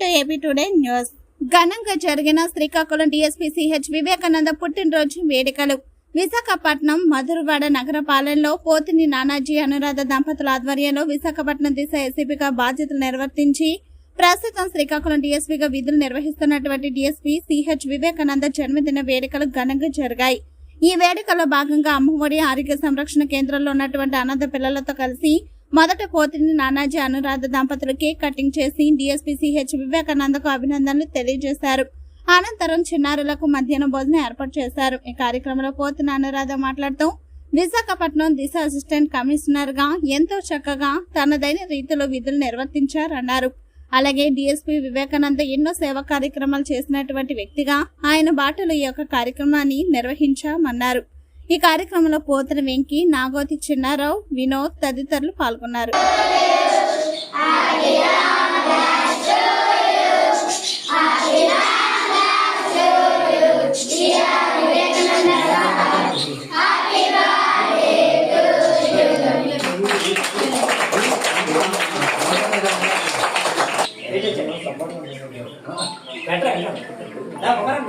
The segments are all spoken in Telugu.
To AP today news. ఘనంగా జరిగిన శ్రీకాకుళం డిఎస్పీ సిహెచ్ వివేకానంద పుట్టినరోజు వేడుకలు. విశాఖపట్నం మధురవాడ నగర పాలనలో పోతిని నానాజీ అనురాధ దంపతుల ఆధ్వర్యంలో విశాఖపట్నం దిశ ఎస్సీపీగా బాధ్యతలు నిర్వర్తించి ప్రస్తుతం శ్రీకాకుళం డిఎస్పీగా విధులు నిర్వహిస్తున్నటువంటి డిఎస్పీ సిహెచ్ వివేకానంద జన్మదిన వేడుకలు ఘనంగా జరిగాయి. ఈ వేడుకలో భాగంగా అమ్మఒడి ఆరోగ్య సంరక్షణ కేంద్రంలో ఉన్నటువంటి అనాథ పిల్లలతో కలిసి మొదట పోతిని నానాజీ అనురాధ దంపతులు కేక్ కటింగ్ చేసి డిఎస్పీ సిహెచ్ వివేకానందకు అభినందనలు తెలియజేశారు. అనంతరం చిన్నారులకు మధ్యాహ్నం భోజనం ఏర్పాటు చేశారు. ఈ కార్యక్రమంలో పోతిన అనురాధ మాట్లాడుతూ విశాఖపట్నం దిశ అసిస్టెంట్ కమిషనర్గా ఎంతో చక్కగా తనదైన రీతిలో విధులు నిర్వర్తించారన్నారు. అలాగే డిఎస్పీ వివేకానంద ఎన్నో సేవా కార్యక్రమాలు చేసినటువంటి వ్యక్తిగా ఆయన బాటలో ఈ యొక్క కార్యక్రమాన్ని నిర్వహించామన్నారు. ఈ కార్యక్రమంలో పోతన వెంకి నాగోతి చిన్నారావు వినోద్ తదితరులు పాల్గొన్నారు.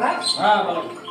బాగా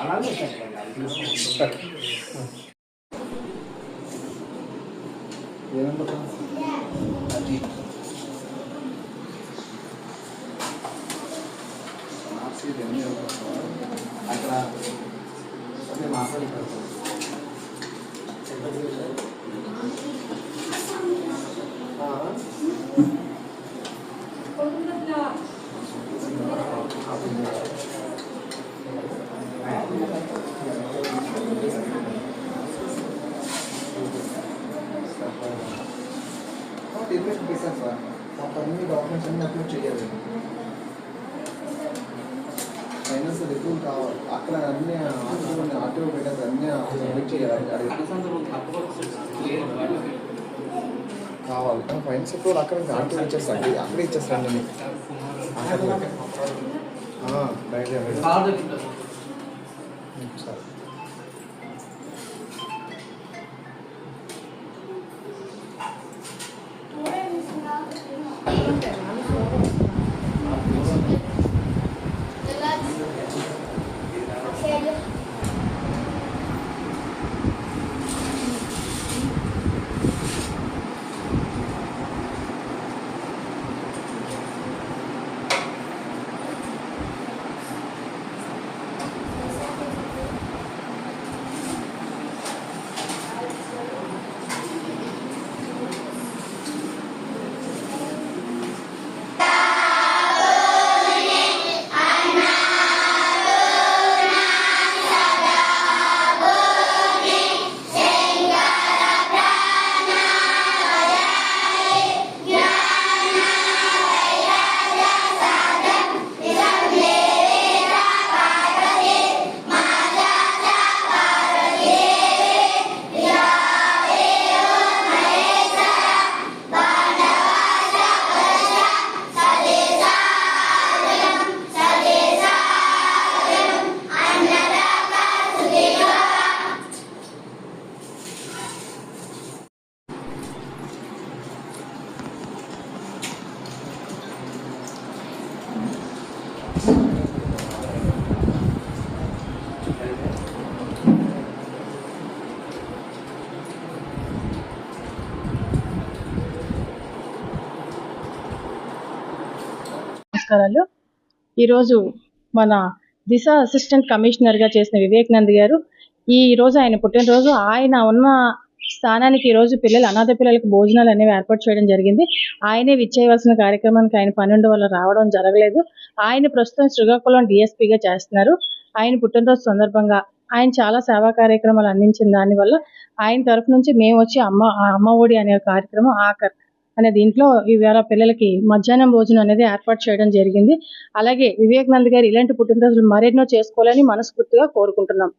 అలాగే అది అక్కడ అదే మాట్లాడుతారు రిక్వెస్ట్ చేశాను సార్. మాకు అన్ని డాక్యుమెంట్స్ అన్ని అప్లోడ్ చేయాలి. ఫైనాన్స్ రిపోర్ట్ కావాలి. అక్కడ అన్ని ఆర్టీఓ పెట్టారు అన్ని సబ్మిట్ చేయాలి. కావాలి. ఫైనాన్స్ రిపోర్ట్ అక్కడ ఆర్టీఓ ఇచ్చేస్తాండి అక్కడే ఇచ్చేస్తాండి నేను. సరే. నమస్కారాలు. ఈరోజు మన దిశ అసిస్టెంట్ కమిషనర్గా చేసిన వివేకానంద్ గారు ఈ రోజు ఆయన పుట్టినరోజు. ఆయన ఉన్న స్థానానికి ఈ రోజు పిల్లలు అనాథ పిల్లలకు భోజనాలు అనేవి ఏర్పాటు చేయడం జరిగింది. ఆయనే విచ్చేయవలసిన కార్యక్రమానికి ఆయన పన్నెండు వల్ల రావడం జరగలేదు. ఆయన ప్రస్తుతం శ్రీకాకుళం డిఎస్పీగా చేస్తున్నారు. ఆయన పుట్టినరోజు సందర్భంగా ఆయన చాలా సేవా కార్యక్రమాలు అందించిన దానివల్ల ఆయన తరఫు నుంచి మేము వచ్చి అమ్మ ఆ అమ్మ ఒడి అనే కార్యక్రమం ఆఖర్ అనే దీంట్లో ఇవాళ పిల్లలకి మధ్యాహ్నం భోజనం అనేది ఏర్పాటు చేయడం జరిగింది. అలాగే వివేకానంద్ గారు ఇలాంటి పుట్టినరోజులు మరెన్నో చేసుకోవాలని మనస్ఫూర్తిగా కోరుకుంటున్నాం.